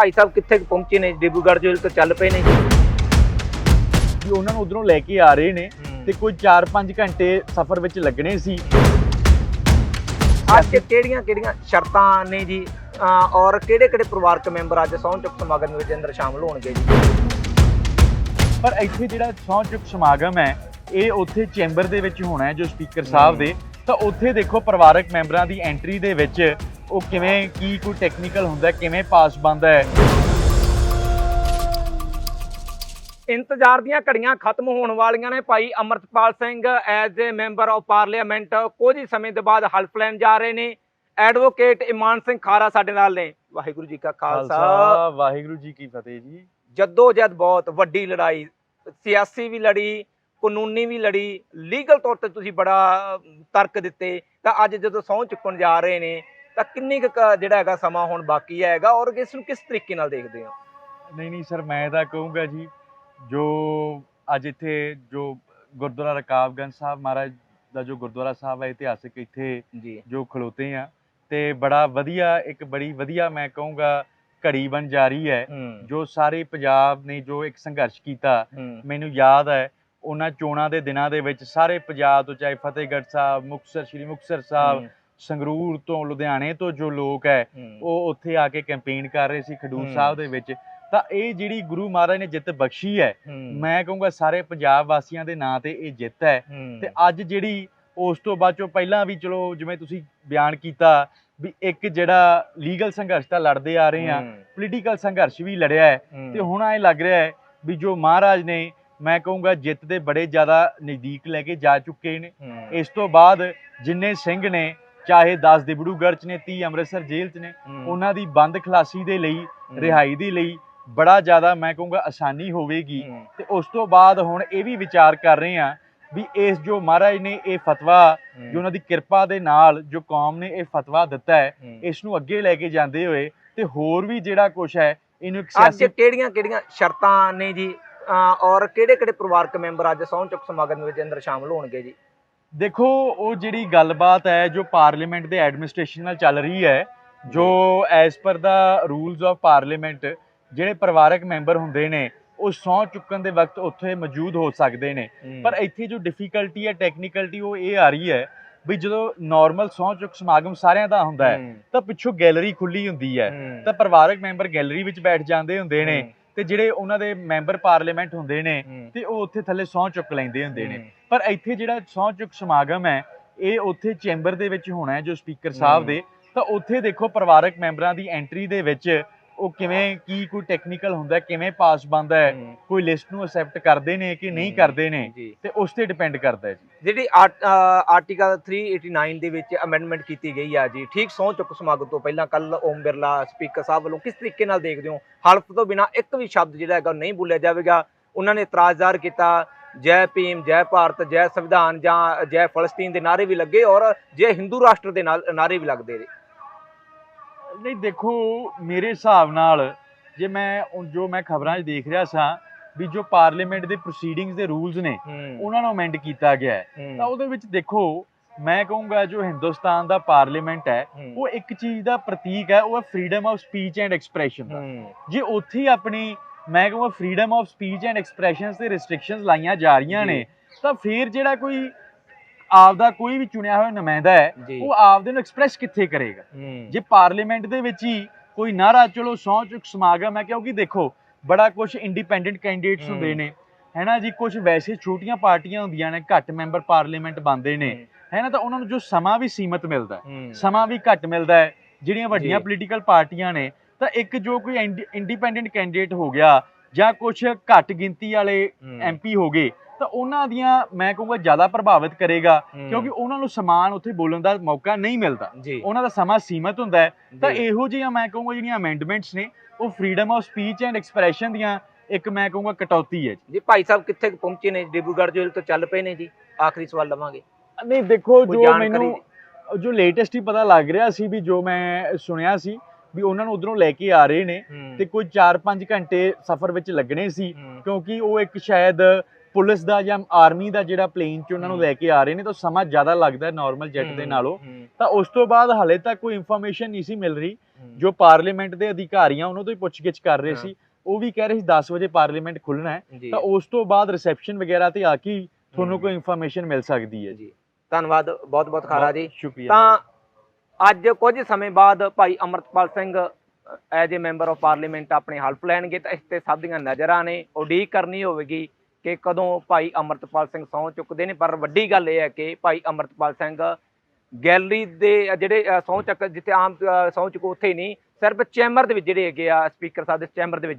ਭਾਈ ਸਾਹਿਬ ਕਿੱਥੇ ਪਹੁੰਚੇ ਨੇ? ਡਿਬਰੂਗੜ੍ਹ ਜੇਲ੍ਹ ਤੋਂ ਚੱਲ ਪਏ ਨੇ। ਜੀ ਵੀ ਉਹਨਾਂ ਨੂੰ ਉਧਰੋਂ ਲੈ ਕੇ ਆ ਰਹੇ ਨੇ ਤੇ ਕੋਈ 4-5 ਘੰਟੇ ਸਫ਼ਰ ਵਿੱਚ ਲੱਗਣੇ ਸੀ। ਅੱਜ ਕਿਹੜੀਆਂ ਕਿਹੜੀਆਂ ਸ਼ਰਤਾਂ ਨੇ ਜੀ? ਔਰ ਕਿਹੜੇ ਕਿਹੜੇ ਪਰਿਵਾਰਕ ਮੈਂਬਰ ਅੱਜ ਸਹੁੰ ਚੁੱਕ ਸਮਾਗਮ ਵਿੱਚ ਅੰਦਰ ਸ਼ਾਮਲ ਹੋਣਗੇ ਜੀ? ਪਰ ਇੱਥੇ ਜਿਹੜਾ ਸਹੁੰ ਚੁੱਕ ਸਮਾਗਮ ਹੈ ਇਹ ਉੱਥੇ ਚੈਂਬਰ ਦੇ ਵਿੱਚ ਹੋਣਾ ਹੈ ਜੋ ਸਪੀਕਰ ਸਾਹਿਬ ਦੇ। ਤਾਂ ਉੱਥੇ ਦੇਖੋ ਪਰਿਵਾਰਕ ਮੈਂਬਰਾਂ ਦੀ ਐਂਟਰੀ ਦੇ ਵਿੱਚ ਉਹ ਕਿਵੇਂ ਕੀ ਕੋਈ ਟੈਕਨੀਕਲ ਹੁੰਦਾ ਕਿਵੇਂ ਪਾਸ ਬੰਦਾ ਹੈ? ਇੰਤਜ਼ਾਰ ਦੀਆਂ ਘੜੀਆਂ ਖਤਮ ਹੋਣ ਵਾਲੀਆਂ ਨੇ Bhai Amritpal Singh as a member of parliament ਕੁਝ ਹੀ ਸਮੇਂ ਦੇ ਬਾਅਦ ਹਲਫ ਲੈਣ ਜਾ ਰਹੇ ਨੇ। ਐਡਵੋਕੇਟ ਇਮਾਨ ਸਿੰਘ ਖਾਰਾ ਸਾਡੇ ਨਾਲ ਨੇ। ਵਾਹਿਗੁਰੂ ਜੀ ਕਾ ਖਾਲਸਾ। ਵਾਹਿਗੁਰੂ ਜੀ ਕੀ ਫਤਿਹ ਜੀ। ਜੱਦੋ ਜਦ ਬਹੁਤ ਵੱਡੀ ਲੜਾਈ ਸਿਆਸੀ ਵੀ ਲੜੀ ਕਾਨੂੰਨੀ ਵੀ ਲੜੀ ਲੀਗਲ ਤੌਰ ਤੇ ਤੁਸੀਂ ਬੜਾ ਤਰਕ ਦਿੱਤੇ। ਤਾਂ ਅੱਜ ਜਦੋਂ ਸਹੁੰ ਚੁੱਕਣ ਜਾ ਰਹੇ ਨੇ ਤਾਂ ਕਿੰਨੀ ਜਿਹੜਾ ਹੈਗਾ ਸਮਾਂ ਹੁਣ ਬਾਕੀ ਹੈਗਾ ਔਰ ਇਸ ਨੂੰ ਕਿਸ ਤਰੀਕੇ ਨਾਲ ਦੇਖਦੇ ਹੋ? ਨਹੀਂ ਨਹੀਂ ਸਰ ਮੈਂ ਤਾਂ ਕਹੂੰਗਾ ਜੀ ਜੋ ਅੱਜ ਇੱਥੇ ਜੋ ਗੁਰਦੁਆਰਾ ਰਕਾਬਗੰਜ ਸਾਹਿਬ ਮਹਾਰਾਜ ਦਾ ਜੋ ਗੁਰਦੁਆਰਾ ਸਾਹਿਬ ਹੈ ਇਤਿਹਾਸਿਕ ਇੱਥੇ ਜੀ। ਖਲੋਤੇ ਆ ਤੇ ਬੜਾ ਵਧੀਆ ਇੱਕ ਬੜੀ ਵਧੀਆ ਮੈਂ ਕਹੂੰਗਾ ਘੜੀ ਬਣ ਜਾ ਰਹੀ ਹੈ ਜੋ ਸਾਰੇ ਪੰਜਾਬ ਨੇ ਜੋ ਇੱਕ ਸੰਘਰਸ਼ ਕੀਤਾ ਮੈਨੂੰ ਯਾਦ ਹੈ ਉਹਨਾਂ ਚੋਣਾਂ ਦੇ ਦਿਨਾਂ ਦੇ ਵਿੱਚ ਸਾਰੇ ਪੰਜਾਬ ਤੋਂ ਚਾਹੇ ਫਤਿਹਗੜ੍ਹ ਸਾਹਿਬ ਮੁਕਤਸਰ ਸ਼੍ਰੀ ਮੁਕਤਸਰ ਸਾਹਿਬ ਸੰਗਰੂਰ ਤੋਂ ਲੁਧਿਆਣੇ ਤੋਂ ਜੋ ਲੋਕ ਹੈ ਉਹ ਉੱਥੇ ਆ ਕੇ ਕੈਂਪੇਨ ਕਰ ਰਹੇ ਸੀ ਖਡੂਰ। ਸਾਹਿਬ ਦੇ ਵਿੱਚ। ਤਾਂ ਇਹ ਜਿਹੜੀ ਗੁਰੂ ਮਹਾਰਾਜ ਨੇ ਜਿੱਤ ਬਖਸ਼ੀ ਹੈ ਮੈਂ ਕਹੂੰਗਾ ਸਾਰੇ ਪੰਜਾਬ ਵਾਸੀਆਂ ਦੇ ਨਾਂ ਤੇ ਇਹ ਜਿੱਤ ਹੈ। ਤੇ ਅੱਜ ਜਿਹੜੀ ਉਸ ਤੋਂ ਬਾਅਦ ਚੋਂ ਪਹਿਲਾਂ ਵੀ ਚਲੋ ਜਿਵੇਂ ਤੁਸੀਂ ਬਿਆਨ ਕੀਤਾ ਵੀ ਇੱਕ ਜਿਹੜਾ ਲੀਗਲ ਸੰਘਰਸ਼ ਤਾਂ ਲੜਦੇ ਆ ਰਹੇ ਆ ਪੋਲੀਟੀਕਲ ਸੰਘਰਸ਼ ਵੀ ਲੜਿਆ ਹੈ। ਤੇ ਹੁਣ ਐ ਲੱਗ ਰਿਹਾ ਹੈ ਵੀ ਜੋ ਮਹਾਰਾਜ ਨੇ ਮੈਂ ਕਹੂੰਗਾ ਜਿੱਤ ਦੇ ਬੜੇ ਜ਼ਿਆਦਾ ਨਜ਼ਦੀਕ ਲੈ ਕੇ ਜਾ ਚੁੱਕੇ ਨੇ। ਇਸ ਤੋਂ ਬਾਅਦ ਜਿੰਨੇ ਸਿੰਘ ਨੇ ਚਾਹੇ 10 ਦਿਬੜੂਗੜ੍ਹ ਚ ਨੇ 30 ਅੰਮ੍ਰਿਤਸਰ ਜੇਲ੍ਹ ਚ ਨੇ ਉਹਨਾਂ ਦੀ ਬੰਦ ਖਲਾਸੀ ਦੇ ਲਈ ਰਿਹਾਈ ਦੇ ਲਈ ਬੜਾ ਜ਼ਿਆਦਾ ਮੈਂ ਕਹੂੰਗਾ ਆਸਾਨੀ ਹੋਵੇਗੀ। ਤੇ ਉਸ ਤੋਂ ਬਾਅਦ ਹੁਣ ਇਹ ਵੀ ਵਿਚਾਰ ਕਰ ਰਹੇ ਆ ਵੀ ਇਸ ਜੋ ਮਹਾਰਾਜ ਨੇ ਇਹ ਫਤਵਾ ਜੋ ਉਹਨਾਂ ਦੀ ਕਿਰਪਾ ਦੇ ਨਾਲ ਜੋ ਕੌਮ ਨੇ ਇਹ ਫਤਵਾ ਦਿੱਤਾ ਹੈ। ਇਸ ਨੂੰ ਅੱਗੇ ਲੈ ਕੇ ਜਾਂਦੇ ਹੋਏ ਤੇ ਹੋਰ ਵੀ ਜਿਹੜਾ ਕੁਝ ਹੈ ਇਹਨੂੰ ਇੱਕ ਅੱਜ ਕਿਹੜੀਆਂ ਕਿਹੜੀਆਂ ਸ਼ਰਤਾਂ ਨੇ ਜੀ? ਔਰ ਕਿਹੜੇ ਕਿਹੜੇ ਪਰਿਵਾਰਕ ਮੈਂਬਰ ਅੱਜ ਸਹੁੰ ਚੁੱਕ ਸਮਾਗਮ ਵਿੱਚ ਅੰਦਰ ਸ਼ਾਮਲ ਹੋਣਗੇ ਜੀ? ਦੇਖੋ ਉਹ ਜਿਹੜੀ ਗੱਲਬਾਤ ਹੈ ਜੋ ਪਾਰਲੀਮੈਂਟ ਦੇ ਐਡਮਿਨਿਸਟ੍ਰੇਸ਼ਨ ਨਾਲ ਚੱਲ ਰਹੀ ਹੈ ਜੋ as per the rules of parliament ਜਿਹੜੇ ਪਰਿਵਾਰਕ ਮੈਂਬਰ ਹੁੰਦੇ ਨੇ ਉਹ ਸਹੁੰ ਚੁੱਕਣ ਦੇ ਵਕਤ ਉੱਥੇ ਮੌਜੂਦ ਹੋ ਸਕਦੇ ਨੇ। ਪਰ ਇੱਥੇ ਜੋ ਡਿਫਿਕਲਟੀ ਹੈ ਟੈਕਨੀਕਲਟੀ ਉਹ ਇਹ ਆ ਰਹੀ ਹੈ ਵੀ ਜਦੋਂ ਨਾਰਮਲ ਸਹੁੰ ਚੁੱਕ ਸਮਾਗਮ ਸਾਰਿਆਂ ਦਾ ਹੁੰਦਾ ਹੈ ਤਾਂ ਪਿੱਛੋਂ ਗੈਲਰੀ ਖੁੱਲੀ ਹੁੰਦੀ ਹੈ। ਤਾਂ ਪਰਿਵਾਰਕ ਮੈਂਬਰ ਗੈਲਰੀ ਵਿੱਚ ਬੈਠ ਜਾਂਦੇ ਹੁੰਦੇ ਨੇ। ਤੇ ਜਿਹੜੇ ਉਹਨਾਂ ਦੇ ਮੈਂਬਰ ਪਾਰਲੀਮੈਂਟ ਹੁੰਦੇ ਨੇ ਤੇ ਉਹ ਉੱਥੇ ਥੱਲੇ ਸਹੁੰ ਚੁੱਕ ਲੈਂਦੇ ਹੁੰਦੇ ਨੇ। ਪਰ ਇੱਥੇ ਜਿਹੜਾ ਸਹੁੰ ਚੁੱਕ ਸਮਾਗਮ ਹੈ ਇਹ ਉੱਥੇ ਚੈਂਬਰ ਦੇ ਵਿੱਚ ਹੋਣਾ ਹੈ ਜੋ ਸਪੀਕਰ ਸਾਹਿਬ। ਦੇ। ਤਾਂ ਉੱਥੇ ਦੇਖੋ ਪਰਿਵਾਰਕ ਮੈਂਬਰਾਂ ਦੀ ਐਂਟਰੀ ਦੇ ਵਿੱਚ ਉਹ ਕਿਵੇਂ ਕੀ ਕੋਈ ਟੈਕਨੀਕਲ ਹੁੰਦਾ ਕਿਵੇਂ ਪਾਸ ਬੰਦਾ ਹੈ ਕੋਈ ਲਿਸਟ ਨੂੰ ਅਸੈਪਟ ਕਰਦੇ ਨੇ ਕਿ ਨਹੀਂ। ਕਰਦੇ ਨੇ ਤੇ ਉਸ ਤੇ ਡਿਪੈਂਡ ਕਰਦਾ ਹੈ ਜੀ। ਜਿਹੜੀ ਆਰਟੀਕਲ 389 ਦੇ ਵਿੱਚ ਅਮੈਂਡਮੈਂਟ ਕੀਤੀ ਗਈ ਆ ਜੀ ਠੀਕ ਸਹੁੰ ਚੁੱਕ ਸਮਾਗਮ ਤੋਂ ਪਹਿਲਾਂ ਕੱਲ ਓਮ ਬਿਰਲਾ ਸਪੀਕਰ ਸਾਹਿਬ ਵੱਲੋਂ ਕਿਸ ਤਰੀਕੇ ਨਾਲ ਦੇਖਦੇ ਹੋ? ਹਲਫ ਤੋਂ ਬਿਨਾ ਇੱਕ ਵੀ ਸ਼ਬਦ ਜਿਹੜਾ ਹੈਗਾ ਨਹੀਂ ਬੋਲਿਆ ਜਾਵੇਗਾ। ਉਹਨਾਂ ਨੇ ਇਤਰਾਜ਼ ਜ਼ਾਹਰ ਕੀਤਾ ਜੈ ਭੀਮ ਜੈ ਭਾਰਤ ਜੈ ਸੰਵਿਧਾਨ ਜਾਂ ਜੈ ਫਲਸਤੀਨ ਦੇ ਨਾਰੇ ਵੀ ਲੱਗੇ ਔਰ ਜੈ ਹਿੰਦੂ ਰਾਸ਼ਟਰ ਦੇ ਨਾਲ ਨਾਰੇ ਵੀ ਲੱਗਦੇ ਨੇ। ਨਹੀਂ ਦੇਖੋ ਮੇਰੇ ਹਿਸਾਬ ਨਾਲ ਜੇ ਮੈਂ ਉਹ ਜੋ ਮੈਂ ਖਬਰਾਂ 'ਚ ਦੇਖ ਰਿਹਾ ਸਾਂ ਵੀ ਜੋ ਪਾਰਲੀਮੈਂਟ ਦੇ ਪ੍ਰੋਸੀਡਿੰਗਸ ਦੇ ਰੂਲਸ ਨੇ ਉਹਨਾਂ ਨੂੰ ਅਮੈਂਡ ਕੀਤਾ ਗਿਆ ਹੈ। ਤਾਂ ਉਹਦੇ ਵਿੱਚ ਦੇਖੋ ਮੈਂ ਕਹੂੰਗਾ ਜੋ ਹਿੰਦੁਸਤਾਨ ਦਾ ਪਾਰਲੀਮੈਂਟ ਹੈ ਉਹ ਇੱਕ ਚੀਜ਼ ਦਾ ਪ੍ਰਤੀਕ ਹੈ ਉਹ ਹੈ freedom of speech and expression ਦਾ। ਜੇ ਉੱਥੇ ਆਪਣੀ ਮੈਂ ਕਹੂੰਗਾ freedom of speech and expressions ਤੇ ਰੈਸਟ੍ਰਿਕਸ਼ਨਸ ਲਾਈਆਂ ਜਾ ਰਹੀਆਂ ਨੇ ਤਾਂ ਫੇਰ ਜਿਹੜਾ ਕੋਈ ਆਪਦਾ ਕੋਈ ਵੀ ਚੁਣਿਆ ਹੋਇਆ ਨੁਮਾਇੰਦਾ ਹੈ ਜੀ। ਉਹ ਆਪਦੇ ਨੂੰ ਐਕਸਪ੍ਰੈਸ ਕਿੱਥੇ ਕਰੇਗਾ? ਜੇ ਪਾਰਲੀਮੈਂਟ ਦੇ ਵਿੱਚ ਹੀ ਕੋਈ ਨਾਰਾ ਚਲੋ ਸਹੁੰ ਚੁੱਕ ਸਮਾਗਮ ਹੈ ਕਿਉਂਕਿ ਦੇਖੋ ਬੜਾ ਕੁਝ ਇੰਡੀਪੈਂਡੈਂਟ ਕੈਂਡੀਡੇਟਸ ਹਮ। ਹੁੰਦੇ ਨੇ। ਹੈਨਾ ਜੀ ਕੁਝ ਵੈਸੇ ਛੋਟੀਆਂ ਪਾਰਟੀਆਂ ਹੁੰਦੀਆਂ ਨੇ ਘੱਟ ਮੈਂਬਰ ਪਾਰਲੀਮੈਂਟ ਬਣਦੇ ਨੇ। ਹੈਨਾ ਤਾਂ ਉਹਨਾਂ ਨੂੰ ਜੋ ਸਮਾਂ ਵੀ ਸੀਮਤ ਮਿਲਦਾ ਹੈ ਸਮਾਂ ਵੀ ਘੱਟ ਮਿਲਦਾ ਹੈ ਜਿਹੜੀਆਂ ਵੱਡੀਆਂ ਜੀ। ਪੋਲੀਟੀਕਲ ਪਾਰਟੀਆਂ ਨੇ ਤਾਂ ਇੱਕ ਜੋ ਕੋਈ ਇੰਡੀਪੈਂਡੈਂਟ ਕੈਂਡੀਡੇਟ ਹੋ ਗਿਆ ਜਾਂ ਕੁਝ ਘੱਟ ਗਿਣਤੀ ਵਾਲੇ ਐਮਪੀ ਹੋ ਗਏ ਤਾਂ ਉਹਨਾਂ ਦੀਆਂ ਮੈਂ ਕਹੂੰਗਾ ਜ਼ਿਆਦਾ ਪ੍ਰਭਾਵਿਤ ਕਰੇਗਾ। ਕਿਉਂਕਿ ਉਹਨਾਂ ਨੂੰ ਸਮਾਨ ਉੱਥੇ ਬੋਲਣ ਦਾ ਮੌਕਾ ਨਹੀਂ ਮਿਲਦਾ। ਜੀ। ਉਹਨਾਂ ਦਾ ਸਮਾਂ ਸੀਮਤ ਹੁੰਦਾ ਹੈ। ਤਾਂ ਜੀ। ਇਹੋ ਜਿਹੀਆਂ ਮੈਂ ਕਹੂੰਗਾ ਜਿਹੜੀਆਂ ਅਮੈਂਡਮੈਂਟਸ ਨੇ ਉਹ freedom of speech and expression ਦੀਆਂ ਇੱਕ ਮੈਂ ਕਹੂੰਗਾ ਕਟੌਤੀ ਹੈ ਜੀ। ਭਾਈ ਸਾਹਿਬ ਕਿੱਥੇ ਕੁ ਪਹੁੰਚੇ ਨੇ? ਡਿਬਰੂਗੜ੍ਹ ਜੇਲ੍ਹ ਤੋਂ ਚੱਲ ਪਏ ਨੇ ਜੀ। ਆਖਰੀ ਸਵਾਲ ਲਵਾਂਗੇ। ਨਹੀਂ ਦੇਖੋ ਕੋਈ ਜੋ ਜਾਣਕਾਰੀ ਮੈਨੂੰ ਜੋ ਲੇਟੈਸਟ ਹੀ ਪਤਾ ਲੱਗ ਰਿਹਾ ਸੀ ਵੀ ਜੋ ਮੈਂ ਸੁਣਿਆ ਸੀ ਵੀ ਉਹਨਾਂ ਨੂੰ ਉਧਰੋਂ ਲੈ ਕੇ ਆ ਰਹੇ ਨੇ ਤੇ ਕੋਈ 4-5 ਘੰਟੇ ਸਫ਼ਰ ਵਿੱਚ ਲੱਗਣੇ ਸੀ ਕਿਉਂਕਿ ਉਹ ਇੱਕ ਸ਼ਾਇਦ ਪੁਲਿਸ ਦਾ ਜਾਂ ਆਰਮੀ ਦਾ ਜਿਹੜਾ ਪਲੇਨ 'ਚ ਉਹਨਾਂ ਨੂੰ। ਲੈ ਕੇ ਆ ਰਹੇ ਨੇ ਤਾਂ ਸਮਾਂ ਜ਼ਿਆਦਾ ਲੱਗਦਾ ਨਾਰਮਲ ਜੈਟ ਦੇ ਨਾਲੋਂ। ਤਾਂ ਉਸ ਤੋਂ ਬਾਅਦ ਹਲੇ ਤੱਕ ਕੋਈ ਇਨਫੋਰਮੇਸ਼ਨ ਨਹੀਂ ਸੀ ਮਿਲ ਰਹੀ ਜੋ ਪਾਰਲੀਮੈਂਟ ਦੇ ਅਧਿਕਾਰੀਆਂ ਉਹਨਾਂ ਤੋਂ ਹੀ ਪੁੱਛਗਿੱਛ ਕਰ ਰਹੇ। ਸੀ। ਉਹ ਵੀ ਕਹਿ ਰਹੇ ਸੀ 10 ਵਜੇ ਪਾਰਲੀਮੈਂਟ ਖੁੱਲਣਾ ਹੈ। ਤਾਂ ਉਸ ਤੋਂ ਬਾਅਦ ਰਿਸੈਪਸ਼ਨ ਵਗੈਰਾ ਤੇ ਆ ਕੇ ਤੁਹਾਨੂੰ। ਕੋਈ ਇਨਫੋਰਮੇਸ਼ਨ ਮਿਲ ਸਕਦੀ ਹੈ। ਜੀ। ਧੰਨਵਾਦ ਬਹੁਤ ਬਹੁਤ ਖਾਰਾ ਜੀ ਤਾਂ ਅੱਜ ਕੁਝ ਸਮੇਂ ਬਾਅਦ Bhai Amritpal Singh as a member of parliament ਆਪਣੇ ਹਲਫ ਲੈਣਗੇ ਤਾਂ ਇਸ ਤੇ ਸਭ ਦੀਆਂ ਨਜ਼ਰਾਂ ਨੇ। ਉਡੀਕ ਕਰਨੀ ਹੋਵੇਗੀ ਕਿ ਕਦੋਂ ਭਾਈ ਅਮਰਤਪਾਲ ਸਿੰਘ ਸਹੁੰ ਚੁੱਕਦੇ ਨੇ। ਪਰ ਵੱਡੀ ਗੱਲ ਇਹ ਹੈ ਕਿ ਭਾਈ ਅਮਰਤਪਾਲ ਸਿੰਘ ਗੈਲਰੀ ਦੇ ਜਿਹੜੇ ਅ, ਸਹੁੰ ਚੱਕ ਜਿੱਥੇ ਆਮ ਅ, ਸਹੁੰ ਚੁੱਕੋ ਉੱਥੇ ਹੀ ਨਹੀਂ ਸਿਰਫ ਚੈਂਬਰ ਦੇ ਵਿੱਚ ਜਿਹੜੇ ਹੈਗੇ ਆ ਸਪੀਕਰ ਸਾਹਿਬ ਦੇ ਚੈਂਬਰ ਦੇ ਵਿੱਚ ਜਿਹੜੇ